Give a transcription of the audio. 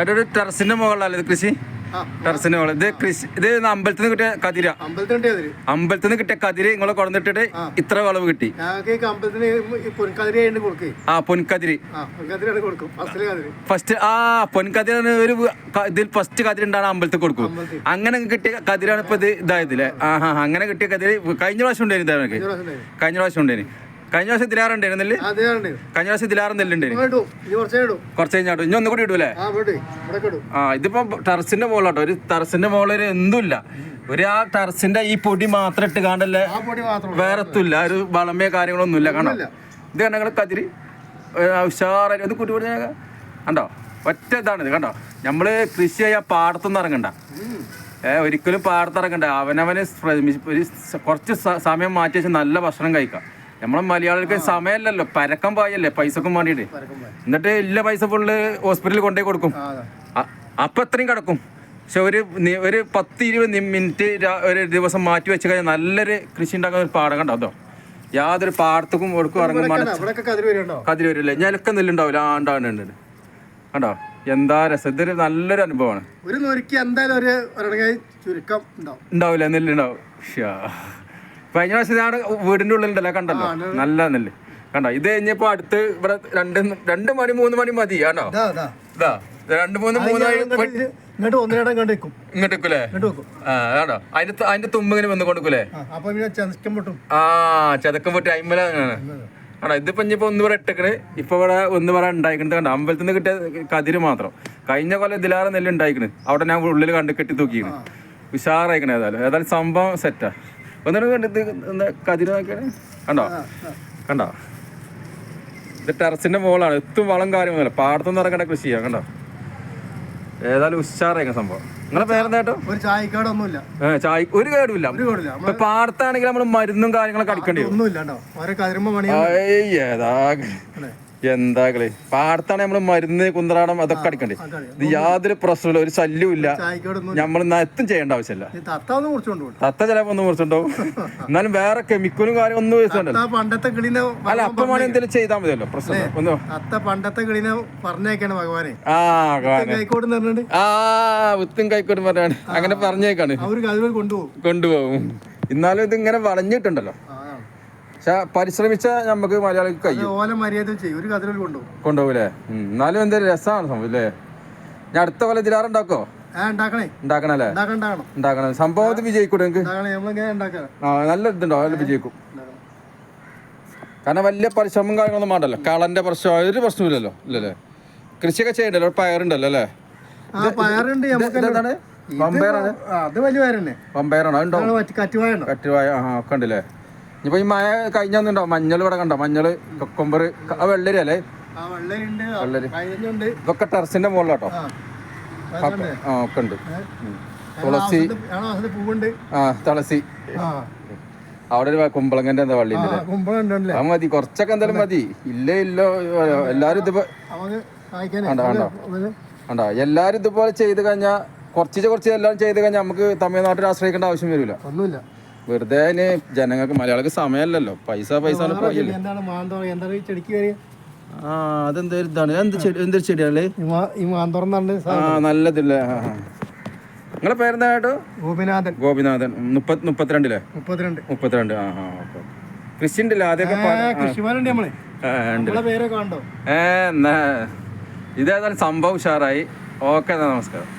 ഏട്ടാ ഒരു ടെറസിന്റെ മുകളിലല്ലേ ഇത് കൃഷി? ടെറസിന്റെ മുകളിൽ. ഇത് കൃഷി ഇത് അമ്പലത്തിൽ നിന്ന് കിട്ടിയ കതിര. അമ്പലത്തിൽ നിന്ന് കിട്ടിയ കതിര് നിങ്ങളെ കൊണ്ടിട്ടിട്ട് ഇത്ര വിളവ് കിട്ടി. ആ പൊൻകതിരി. പൊൻകതിര് കതിരി. ഫസ്റ്റ് ആ പൊൻകതിരാണ് ഒരു ഇതിൽ ഫസ്റ്റ് കതിരുണ്ടാണ് അമ്പലത്തിൽ കൊടുക്കും. അങ്ങനെ കിട്ടിയ കതിരാണ് ഇപ്പൊ ഇത് ഇതായത് അല്ലേ ആ അങ്ങനെ കിട്ടിയ കതിര് കഴിഞ്ഞ പ്രാവശ്യം ഉണ്ടായിരുന്നു. കഴിഞ്ഞ പ്രാവശ്യം ഉണ്ടായിരുന്നു. കഴിഞ്ഞ പ്രാവശ്യം ഇതിലാറുണ്ടായിരുന്നു നെല്ല് കഴിഞ്ഞ പ്രാവശ്യം ഇതിലാറ് നെല്ലുണ്ടായിരുന്നു കുറച്ചേ കഴിഞ്ഞാട്ടോ ഇനി ഒന്നും കൂടി ഇടൂലേ? ആ ഇതിപ്പോ ടെറസിന്റെ മുകളിലാട്ടോ ഒരു ടെറസിന്റെ മുകളിൽ എന്തുമില്ല ഒരു ആ ടെറസിന്റെ ഈ പൊടി മാത്രം ഇട്ട് കാണ്ടല്ലേ വേറെ എത്തില്ല ഒരു വളമയോ കാര്യങ്ങളൊന്നുമില്ല. ഒന്നുമില്ല. ഇത് കണ്ട കതിരി? ഉഷാറായി ഒന്ന് കുട്ടി പിടിച്ച കണ്ടോ? ഒറ്റ ഇതാണ് ഇത്. കണ്ടോ? നമ്മൾ കൃഷി ചെയ്യാൻ പാടത്തൊന്നും ഇറങ്ങണ്ട. ഏഹ് ഒരിക്കലും പാടത്തിറങ്ങണ്ട അവനവന് കുറച്ച് സമയം മാറ്റി വെച്ച് നല്ല ഭക്ഷണം കഴിക്കാം. നമ്മളെ മലയാളികൾക്ക് സമയമല്ലല്ലോ പരക്കം പോയല്ലേ പൈസക്കും വേണ്ടിയിട്ട്. പോയി. എന്നിട്ട് ഇല്ല പൈസ ഫുള്ള് ഹോസ്പിറ്റലിൽ കൊണ്ടുപോയി കൊടുക്കും. അപ്പൊ എത്രയും കിടക്കും. പക്ഷെ ഒരു ഒരു പത്ത് ഇരുപത് മിനിറ്റ് ഒരു ദിവസം മാറ്റി വെച്ച് കഴിഞ്ഞാൽ നല്ലൊരു കൃഷി ഉണ്ടാക്കുന്ന ഒരു പാടം കണ്ടോ? യാതൊരു പാടത്തും കൊടുക്കും ഇറങ്ങും കതിര് വരില്ല? ഞാനൊക്കെ നെല്ലുണ്ടാവില്ല? ആ ഉണ്ടാവുന്നുണ്ട് ഉണ്ട്, ഉണ്ട്. കണ്ടോ? എന്താ രസം? ഇതൊരു നല്ലൊരു അനുഭവമാണ്. ഒരു എന്തായാലും ഒരു ചുരുക്കം ഉണ്ടാവും. ഉണ്ടാവില്ല? നെല്ലുണ്ടാവും. കഴിഞ്ഞ പ്രാവശ്യം ഇതാണ് വീടിന്റെ ഉള്ളിലുണ്ടല്ലോ കണ്ടല്ലോ? നല്ല നെല്ല് കണ്ടോ ഇത് കഴിഞ്ഞപ്പോ അടുത്ത് ഇവിടെ രണ്ട് രണ്ട് മണി മൂന്ന് മണി മതി ആണോ ഇതാ രണ്ട് മൂന്ന് മൂന്നായി ഇങ്ങോട്ട് ഇങ്ങോട്ട് ഒന്നിനടം കണ്ട് വെക്കും. ഇങ്ങോട്ട് വെക്കൂലേ? ആണോ അതിന്റെ അതിന്റെ തുമ്പ് ഇങ്ങനെ വന്ന് കൊടുക്കൂലേ ആ അപ്പൊ ചതക്കം പൊട്ടും. ആ ചതക്കം പൊട്ടി അയിമല ആണോ ഇതിപ്പോ ഇനിയിപ്പോ ഒന്ന് പറ ഇട്ടേക്കണ്. ഇപ്പൊ ഇവിടെ ഒന്ന് പറ ഉണ്ടായിക്കണത് കണ്ട അമ്പലത്തിൽ നിന്ന് കിട്ടിയ കതിര് മാത്രം. കഴിഞ്ഞ കൊല്ലം ഇതിലാറ് നെല്ല് ഉണ്ടായിക്കണ്. അവിടെ ഞാൻ ഉള്ളിൽ കണ്ട് കെട്ടി തൂക്കിക്കണ്. ഉഷാറായിക്കണേ ഏതായാലും. ഏതായാലും സംഭവം സെറ്റാ ഒന്നിനും കണ്ടിട്ട് എന്താ കതിര് നോക്കിയാണ് കണ്ടോ? കണ്ടോ? ഇത് ടെറസിന്റെ മുകളാണ് എത്തും വളം കാര്യമൊന്നുമില്ല. പാടത്തൊന്നും ഇറങ്ങേണ്ട കൃഷി ചെയ്യാം കണ്ടോ? ഏതായാലും ഉഷാറായിരിക്കും സംഭവം. നിങ്ങളെ പേരെന്താട്ടോ ഒരു ചായക്കാടൊന്നുമില്ല. ചായ ഒരു കേടുമില്ല. ഇപ്പൊ പാടത്താണെങ്കിൽ നമ്മൾ മരുന്നും കാര്യങ്ങളൊക്കെ അടിക്കേണ്ടി ഏതാ എന്താ കളി? പാടത്താണ് നമ്മൾ മരുന്ന് കുന്തറാടം അതൊക്കെ അടിക്കണ്ടേ ഇത് യാതൊരു പ്രശ്നമില്ല ഒരു ശല്യവും ഇല്ല നമ്മൾ എത്തും ചെയ്യേണ്ട ആവശ്യമില്ല. തത്ത ചിലപ്പോ ഒന്നും കുറിച്ചുണ്ടാവും എന്നാലും വേറെ കെമിക്കലും കാര്യം ഒന്നും വെച്ചിട്ടുണ്ടല്ലോ പണ്ടത്തെ കിളിനെ അല്ല അപ്പം വേണേ എന്തെങ്കിലും ചെയ്താൽ മതിയല്ലോ പ്രശ്നം ഒന്ന്. തത്ത പണ്ടത്തെ കിളിനെ പറഞ്ഞേക്കാണ് ഭഗവാനെ. ആ ഭഗവാനെ. ആ വിത്തും കൈക്കോട്ടും പറയാണ് അങ്ങനെ പറഞ്ഞേക്കാണ്. കൊണ്ടുപോകും. എന്നാലും ഇത് ഇങ്ങനെ വളഞ്ഞിട്ടുണ്ടല്ലോ. പക്ഷെ പരിശ്രമിച്ച നമുക്ക് മലയാളിക്ക് കഴിയും. മര്യാദ കൊണ്ടുപോകും. കൊണ്ടുപോകൂലേ. എന്നാലും എന്തൊരു രസമാണ് സംഭവം അല്ലേ ഞാൻ അടുത്ത പോലെ ഇതിലാറുണ്ടാക്കോ ഉണ്ടാക്കണല്ലേ ഉണ്ടാക്കണം. സംഭവം വിജയിക്കൂടെ നിങ്ങൾക്ക് ഉണ്ടാക്കണേ. ആ നല്ല ഇതുണ്ടോ? അതിൽ വിജയിക്കും. കാരണം വലിയ പരിശ്രമം കാര്യങ്ങളൊന്നും വേണ്ടല്ലോ കളന്റെ പ്രശ്നം ഒരു പ്രശ്നമില്ലല്ലോ ഇല്ലല്ലേ? കൃഷിയൊക്കെ ചെയ്യണ്ടല്ലോ? പയറുണ്ടല്ലോ അല്ലേ? അത് വലിയ കറ്റുവായ ഒക്കെ ഉണ്ടല്ലേ? ഇനിയിപ്പോ ഈ മഴ കഴിഞ്ഞോ മഞ്ഞൾ ഇവിടെ കണ്ടോ? മഞ്ഞൾ കൊക്കമ്പർ വെള്ളരി അല്ലേ? വെള്ളരി. ഇതൊക്കെ ടെറസിന്റെ മുകളിലാട്ടോ? ആ ഒക്കെ ഉണ്ട്. തുളസി. ആ തുളസി. അവിടെ ഒരു കുമ്പളങ്ങന്റെ എന്താ വള്ളി ആ മതി. കുറച്ചൊക്കെ എന്തായാലും മതി. ഇല്ല ഇല്ല എല്ലാരും ഇതിപ്പോ അവന് കണ്ടോ എല്ലാരും ഇതുപോലെ ചെയ്ത് കഴിഞ്ഞാൽ കുറച്ച് കുറച്ച് എല്ലാവരും ചെയ്ത് കഴിഞ്ഞാൽ നമുക്ക് തമിഴ്നാട്ടിൽ ആശ്രയിക്കേണ്ട ആവശ്യം വരില്ല. ഒന്നുമില്ല. വെറുതെ അതിന് ജനങ്ങൾക്ക് മലയാളിക്ക് സമയമല്ലല്ലോ പൈസ പൈസ ആ അതെന്താ ഇതാണ്. എന്ത് ചെടി എന്തൊരു ചെടിയാണ് ആ നല്ലതില്ലേ. നിങ്ങളെ പേരെന്താ കേട്ടോ ഗോപിനാഥൻ. ഗോപിനാഥൻ. മുപ്പത് മുപ്പത്തിരണ്ടില്ലേ മുപ്പത്തിരണ്ട്. മുപ്പത്തിരണ്ട്. ആ ആ ഓക്കെ. കൃഷി ഉണ്ടല്ലോ ആദ്യമൊക്കെ കൃഷിമാരുണ്ട് ഉണ്ട് നമ്മളെ പേരൊക്കെ ഉണ്ടോ ഏ എന്നാ? ഇതേതായാലും സംഭവം ഉഷാറായി. ഓക്കെ എന്നാൽ നമസ്കാരം.